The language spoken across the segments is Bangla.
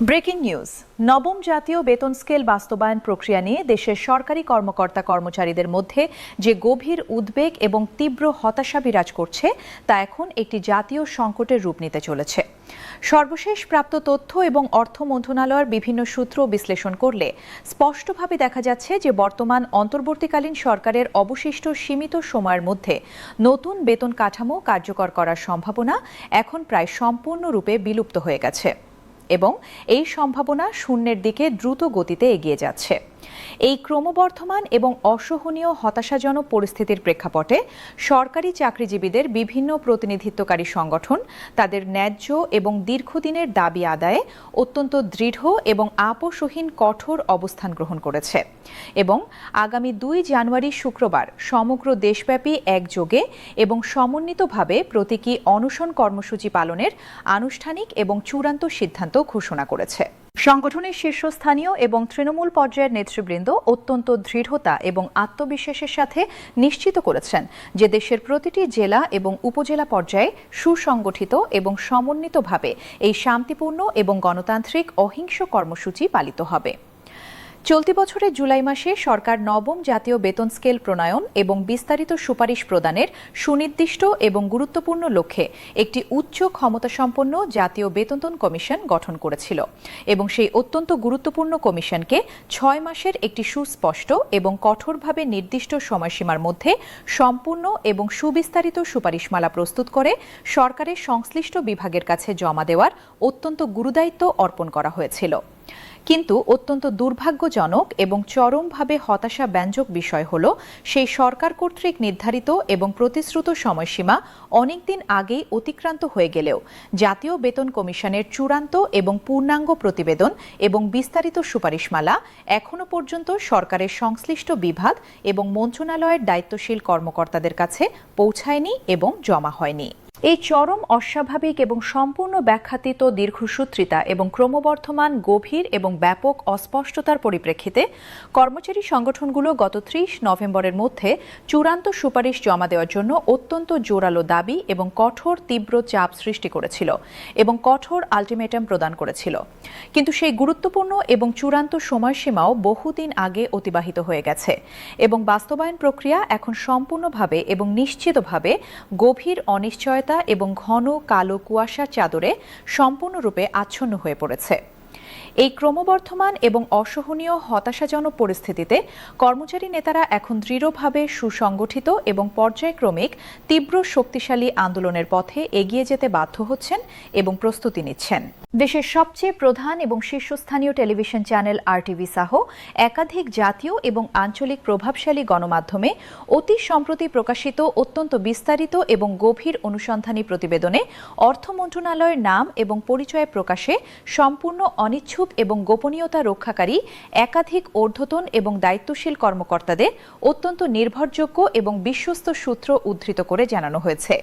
Breaking news. নবম জাতীয় বেতন স্কেল বাস্তবায়ন প্রক্রিয়া নিয়ে দেশের সরকারি কর্মকর্তা কর্মচারীদের মধ্যে যে গভীর উদ্বেগ এবং তীব্র হতাশা বিরাজ করছে, তা এখন একটি জাতীয় সংকটের রূপ নিতে চলেছে। সর্বশেষ প্রাপ্ত তথ্য এবং অর্থ মন্ত্রণালয়ের বিভিন্ন সূত্র বিশ্লেষণ করলে স্পষ্টভাবে দেখা যাচ্ছে যে বর্তমান অন্তর্বর্তীকালীন সরকারের অবশিষ্ট সীমিত সময়ের মধ্যে নতুন বেতন কাঠামো কার্যকর করার সম্ভাবনা এখন প্রায় সম্পূর্ণরূপে বিলুপ্ত হয়ে গেছে। এবং এই সম্ভাবনা শূন্যের দিকে দ্রুত গতিতে এগিয়ে যাচ্ছে। এই ক্রমবর্ধমান এবং অসহনীয় হতাশাজনক পরিস্থিতির প্রেক্ষাপটে সরকারি চাকরিজীবীদের বিভিন্ন প্রতিনিধিত্বকারী সংগঠন তাদের ন্যায্য এবং দীর্ঘদিনের দাবি আদায়ে অত্যন্ত দৃঢ় এবং আপোষহীন কঠোর অবস্থান গ্রহণ করেছে এবং আগামী দুই জানুয়ারি শুক্রবার সমগ্র দেশব্যাপী একযোগে এবং সমন্বিতভাবে প্রতীকী অনশন কর্মসূচি পালনের আনুষ্ঠানিক এবং চূড়ান্ত সিদ্ধান্ত ঘোষণা করেছে। সংগঠনের শীর্ষস্থানীয় এবং তৃণমূল পর্যায়ের নেতৃবৃন্দ অত্যন্ত দৃঢ়তা এবং আত্মবিশ্বাসের সাথে নিশ্চিত করেছেন যে দেশের প্রতিটি জেলা এবং উপজেলা পর্যায়ে সুসংগঠিত এবং সমন্বিতভাবে এই শান্তিপূর্ণ এবং গণতান্ত্রিক অহিংস কর্মসূচি পালিত হবে। চলতি বছরের জুলাই মাসে সরকার নবম জাতীয় বেতন স্কেল প্রণয়ন এবং বিস্তারিত সুপারিশ প্রদানের সুনির্দিষ্ট এবং গুরুত্বপূর্ণ লক্ষ্যে একটি উচ্চ ক্ষমতাসম্পন্ন জাতীয় বেতন কমিশন গঠন করেছিল এবং সেই অত্যন্ত গুরুত্বপূর্ণ কমিশনকে ছয় মাসের একটি সুস্পষ্ট এবং কঠোরভাবে নির্দিষ্ট সময়সীমার মধ্যে সম্পূর্ণ এবং সুবিস্তারিত সুপারিশমালা প্রস্তুত করে সরকারের সংশ্লিষ্ট বিভাগের কাছে জমা দেওয়ার অত্যন্ত গুরুদায়িত্ব অর্পণ করা হয়েছিল। কিন্তু অত্যন্ত দুর্ভাগ্যজনক এবং চরমভাবে হতাশা ব্যঞ্জক বিষয় হল, সেই সরকার কর্তৃক নির্ধারিত এবং প্রতিশ্রুত সময়সীমা অনেকদিন আগেই অতিক্রান্ত হয়ে গেলেও, জাতীয় বেতন কমিশনের চূড়ান্ত এবং পূর্ণাঙ্গ প্রতিবেদন এবং বিস্তারিত সুপারিশমালা এখনও পর্যন্ত সরকারের সংশ্লিষ্ট বিভাগ এবং মন্ত্রণালয়ের দায়িত্বশীল কর্মকর্তাদের কাছে পৌঁছায়নি এবং জমা হয়নি। এই চরম অস্বাভাবিক এবং সম্পূর্ণ ব্যাখ্যাতীত দীর্ঘসূত্রিতা এবং ক্রমবর্ধমান, গভীর এবং ব্যাপক অস্পষ্টতার পরিপ্রেক্ষিতে কর্মচারী সংগঠনগুলো গত ত্রিশ নভেম্বরের মধ্যে চূড়ান্ত সুপারিশ জমা দেওয়ার জন্য অত্যন্ত জোরালো দাবি এবং কঠোর, তীব্র চাপ সৃষ্টি করেছিল এবং কঠোর আলটিমেটাম প্রদান করেছিল। কিন্তু সেই গুরুত্বপূর্ণ এবং চূড়ান্ত সময়সীমাও বহুদিন আগে অতিবাহিত হয়ে গেছে এবং বাস্তবায়ন প্রক্রিয়া এখন সম্পূর্ণভাবে এবং নিশ্চিতভাবে গভীর অনিশ্চয়তা এবং ঘন কালো কুয়াশার চাদরে সম্পূর্ণরূপে আচ্ছন্ন হয়ে পড়েছে। এই ক্রমবর্ধমান এবং অসহনীয় হতাশাজনক পরিস্থিতিতে কর্মচারী নেতারা এখন দৃঢ়ভাবে সুসংগঠিত এবং পর্যায়ক্রমিক তীব্র শক্তিশালী আন্দোলনের পথে এগিয়ে যেতে বাধ্য হচ্ছেন এবং প্রস্তুতি নিচ্ছেন। দেশের সবচেয়ে প্রধান এবং শীর্ষস্থানীয় টেলিভিশন চ্যানেল আরটিভি সহ একাধিক জাতীয় এবং আঞ্চলিক প্রভাবশালী গণমাধ্যমে অতি সম্প্রতি প্রকাশিত অত্যন্ত বিস্তারিত এবং গভীর অনুসন্ধানী প্রতিবেদনে অর্থ মন্ত্রণালয়ের নাম এবং পরিচয় প্রকাশে সম্পূর্ণ অনিচ্ছুক এবং গোপনীয়তা রক্ষাকারী, একাধিক ঊর্ধ্বতন এবং দায়িত্বশীল কর্মকর্তাদের অত্যন্ত নির্ভরযোগ্য এবং বিশ্বস্ত সূত্র উদ্ধৃত করে জানানো হয়েছে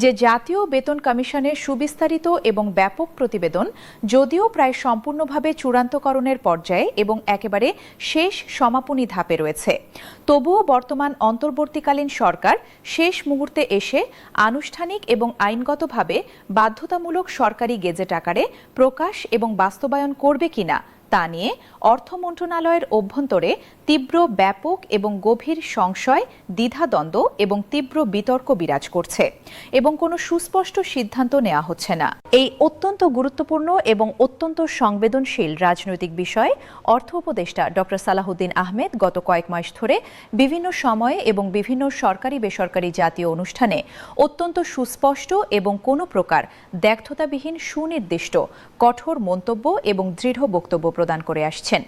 যে জাতীয় বেতন কমিশনের সুবিস্তারিত এবং ব্যাপক প্রতিবেদন যদিও প্রায় সম্পূর্ণভাবে চূড়ান্তকরণের পর্যায়ে এবং একেবারে শেষ সমাপনী ধাপে রয়েছে, তবুও বর্তমান অন্তর্বর্তীকালীন সরকার শেষ মুহূর্তে এসে আনুষ্ঠানিক এবং আইনগতভাবে বাধ্যতামূলক সরকারি গেজেট আকারে প্রকাশ এবং বাস্তবায়ন করবে কিনা? তা নিয়ে অর্থ মন্ত্রণালয়ের অভ্যন্তরে তীব্র ব্যাপক এবং গভীর সংশয়, দ্বিধাদ্বন্দ্ব এবং তীব্র বিতর্ক বিরাজ করছে এবং কোনো সুস্পষ্ট সিদ্ধান্ত নেওয়া হচ্ছে না। এই অত্যন্ত গুরুত্বপূর্ণ এবং অত্যন্ত সংবেদনশীল রাজনৈতিক বিষয়ে, অর্থ উপদেষ্টা ডক্টর সালাহুদ্দিন আহমেদ গত কয়েক মাস ধরে বিভিন্ন সময়ে এবং বিভিন্ন সরকারি বেসরকারি জাতীয় অনুষ্ঠানে অত্যন্ত সুস্পষ্ট এবং কোনো প্রকার ব্যর্থতাবিহীন সুনির্দিষ্ট কঠোর মন্তব্য এবং দৃঢ় বক্তব্য প্রদান করে আসছেন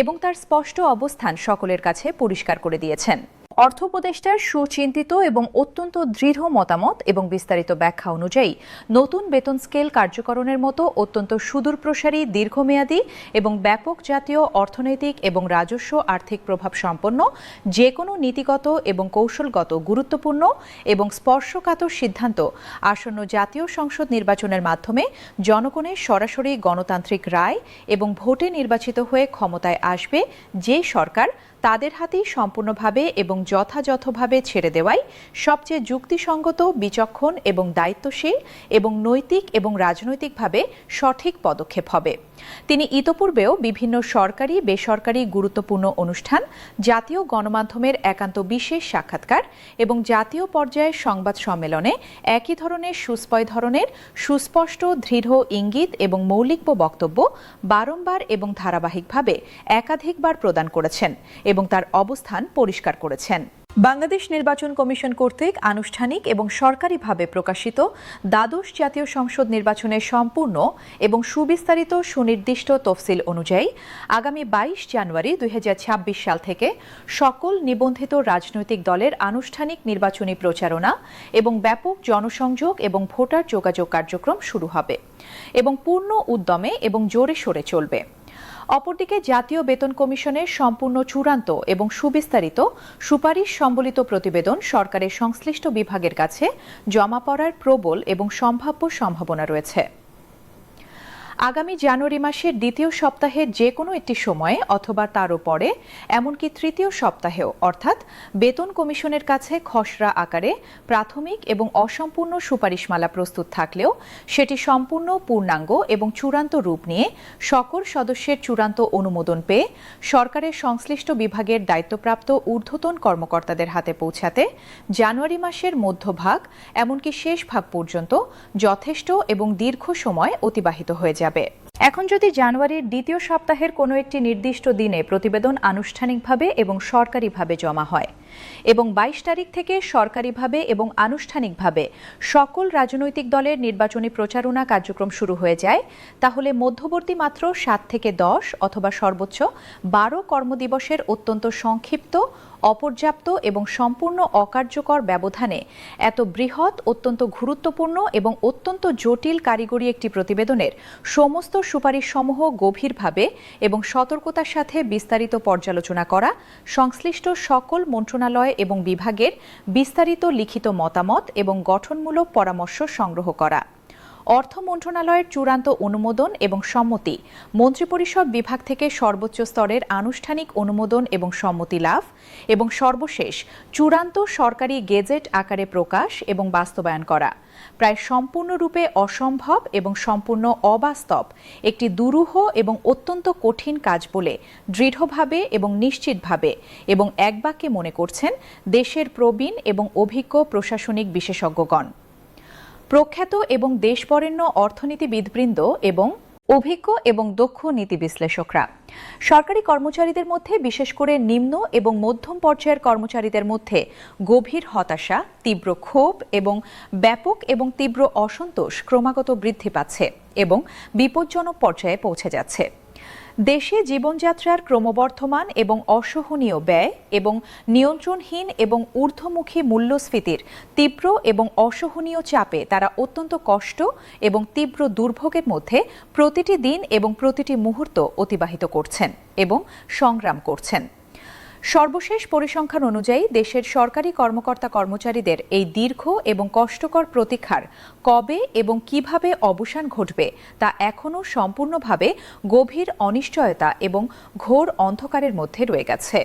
এবং তার স্পষ্ট অবস্থান সকলের কাছে পরিষ্কার করে দিয়েছেন। অর্থ উপদেষ্টার সুচিন্তিত এবং অত্যন্ত দৃঢ় মতামত এবং বিস্তারিত ব্যাখ্যা অনুযায়ী নতুন বেতন স্কেল কার্যকরণের মতো অত্যন্ত সুদূরপ্রসারী, দীর্ঘমেয়াদী এবং ব্যাপক জাতীয় অর্থনৈতিক এবং রাজস্ব আর্থিক প্রভাব সম্পন্ন যে কোনো নীতিগত এবং কৌশলগত গুরুত্বপূর্ণ এবং স্পর্শকাতর সিদ্ধান্ত আসন্ন জাতীয় সংসদ নির্বাচনের মাধ্যমে জনগণের সরাসরি গণতান্ত্রিক রায় এবং ভোটে নির্বাচিত হয়ে ক্ষমতায় আসবে যে সরকার তাদের হাতেই সম্পূর্ণভাবে এবং যথাযথভাবে ছেড়ে দেওয়াই সবচেয়ে যুক্তিসঙ্গত, বিচক্ষণ এবং দায়িত্বশীল এবং নৈতিক এবং রাজনৈতিকভাবে সঠিক পদক্ষেপ হবে। তিনি ইতোপূর্বেও বিভিন্ন সরকারি, বেসরকারি গুরুত্বপূর্ণ অনুষ্ঠান, জাতীয় গণমাধ্যমের একান্ত বিশেষ সাক্ষাৎকার এবং জাতীয় পর্যায়ের সংবাদ সম্মেলনে একই ধরনের সুস্পয় ধরনের, সুস্পষ্ট, দৃঢ় ইঙ্গিত এবং মৌলিক বক্তব্য বারংবার এবং ধারাবাহিকভাবে একাধিকবার প্রদান করেছেন এবং তার অবস্থান পরিষ্কার করেছেন। বাংলাদেশ নির্বাচন কমিশন কর্তৃক আনুষ্ঠানিক এবং সরকারিভাবে প্রকাশিত দ্বাদশ জাতীয় সংসদ নির্বাচনের সম্পূর্ণ এবং সুবিস্তারিত সুনির্দিষ্ট তফসিল অনুযায়ী আগামী বাইশ জানুয়ারি দুই হাজার ছাব্বিশ সাল থেকে সকল নিবন্ধিত রাজনৈতিক দলের আনুষ্ঠানিক নির্বাচনী প্রচারণা এবং ব্যাপক জনসংযোগ এবং ভোটার যোগাযোগ কার্যক্রম শুরু হবে এবং পূর্ণ উদ্যমে এবং জোরে সোরে চলবে। অপরদিকে জাতীয় বেতন কমিশনের সম্পূর্ণ চূড়ান্ত এবং সুবিস্তারিত সুপারিশ সম্বলিত প্রতিবেদন সরকারের সংশ্লিষ্ট বিভাগের কাছে জমা পড়ার প্রবল এবং সম্ভাব্য সম্ভাবনা রয়েছে। আগামী জানুয়ারি মাসের দ্বিতীয় সপ্তাহের যে কোনো একটি সময়ে অথবা তারও পরে, এমনকি তৃতীয় সপ্তাহেও, অর্থাৎ বেতন কমিশনের কাছে খসড়া আকারে প্রাথমিক এবং অসম্পূর্ণ সুপারিশমালা প্রস্তুত থাকলেও, সেটি সম্পূর্ণ পূর্ণাঙ্গ এবং চূড়ান্ত রূপ নিয়ে সকল সদস্যের চূড়ান্ত অনুমোদন পেয়ে সরকারের সংশ্লিষ্ট বিভাগের দায়িত্বপ্রাপ্ত ঊর্ধ্বতন কর্মকর্তাদের হাতে পৌঁছাতে জানুয়ারি মাসের মধ্যভাগ, এমনকি শেষ ভাগ পর্যন্ত যথেষ্ট এবং দীর্ঘ সময় অতিবাহিত হয়ে যাবে। এখন যদি জানুয়ারির দ্বিতীয় সপ্তাহের কোনো একটি নির্দিষ্ট দিনে প্রতিবেদন আনুষ্ঠানিকভাবে এবং সরকারিভাবে জমা হয় এবং বাইশ তারিখ থেকে সরকারিভাবে এবং আনুষ্ঠানিকভাবে সকল রাজনৈতিক দলের নির্বাচনী প্রচারণা কার্যক্রম শুরু হয়ে যায়। তাহলে মধ্যবর্তী মাত্র সাত থেকে দশ অথবা সর্বোচ্চ বারো কর্মদিবসের অত্যন্ত সংক্ষিপ্ত, অপর্যাপ্ত এবং সম্পূর্ণ অকার্যকর ব্যবধানে এত বৃহৎ, অত্যন্ত গুরুত্বপূর্ণ এবং অত্যন্ত জটিল কারিগরি একটি প্রতিবেদনের সমস্ত সুপারিশসমূহ গভীরভাবে এবং সতর্কতার সাথে বিস্তারিত পর্যালোচনা করা, সংশ্লিষ্ট সকল মন্ত্রণালয় এবং বিভাগের বিস্তারিত লিখিত মতামত এবং গঠনমূলক পরামর্শ সংগ্রহ করা। অর্থ মন্ত্রণালয়ের চূড়ান্ত অনুমোদন এবং সম্মতি, মন্ত্রিপরিষদ বিভাগ থেকে সর্বোচ্চ স্তরের আনুষ্ঠানিক অনুমোদন এবং সম্মতি লাভ, এবং সর্বশেষ চূড়ান্ত সরকারি গেজেট আকারে প্রকাশ এবং বাস্তবায়ন করা। প্রায় সম্পূর্ণরূপে অসম্ভব এবং সম্পূর্ণ অবাস্তব একটি দুরূহ এবং অত্যন্ত কঠিন কাজ বলে দৃঢ়ভাবে এবং নিশ্চিতভাবে এবং এক বাক্যে মনে করছেন দেশের প্রবীণ এবং অভিজ্ঞ প্রশাসনিক বিশেষজ্ঞগণ। প্রখ্যাত এবং দেশবরেণ্য অর্থনীতিবিদবৃন্দ এবং অভিজ্ঞ এবং দক্ষ নীতি বিশ্লেষকরা সরকারি কর্মচারীদের মধ্যে, বিশেষ করে নিম্ন এবং মধ্যম পর্যায়ের কর্মচারীদের মধ্যে, গভীর হতাশা, তীব্র ক্ষোভ এবং ব্যাপক এবং তীব্র অসন্তোষ ক্রমাগত বৃদ্ধি পাচ্ছে এবং বিপজ্জনক পর্যায়ে পৌঁছে যাচ্ছে। দেশে জীবনযাত্রার ক্রমবর্ধমান এবং অসহনীয় ব্যয় এবং নিয়ন্ত্রণহীন এবং ঊর্ধ্বমুখী মূল্যস্ফীতির তীব্র এবং অসহনীয় চাপে তারা অত্যন্ত কষ্ট এবং তীব্র দুর্ভোগের মধ্যে প্রতিটি দিন এবং প্রতিটি মুহূর্ত অতিবাহিত করছেন এবং সংগ্রাম করছেন। সর্বশেষ পরিসংখ্যান অনুযায়ী দেশের সরকারি কর্মকর্তা কর্মচারীদের এই দীর্ঘ এবং কষ্টকর প্রতীক্ষার কবে এবং কীভাবে অবসান ঘটবে তা এখনও সম্পূর্ণভাবে গভীর অনিশ্চয়তা এবং ঘোর অন্ধকারের মধ্যে রয়ে গেছে।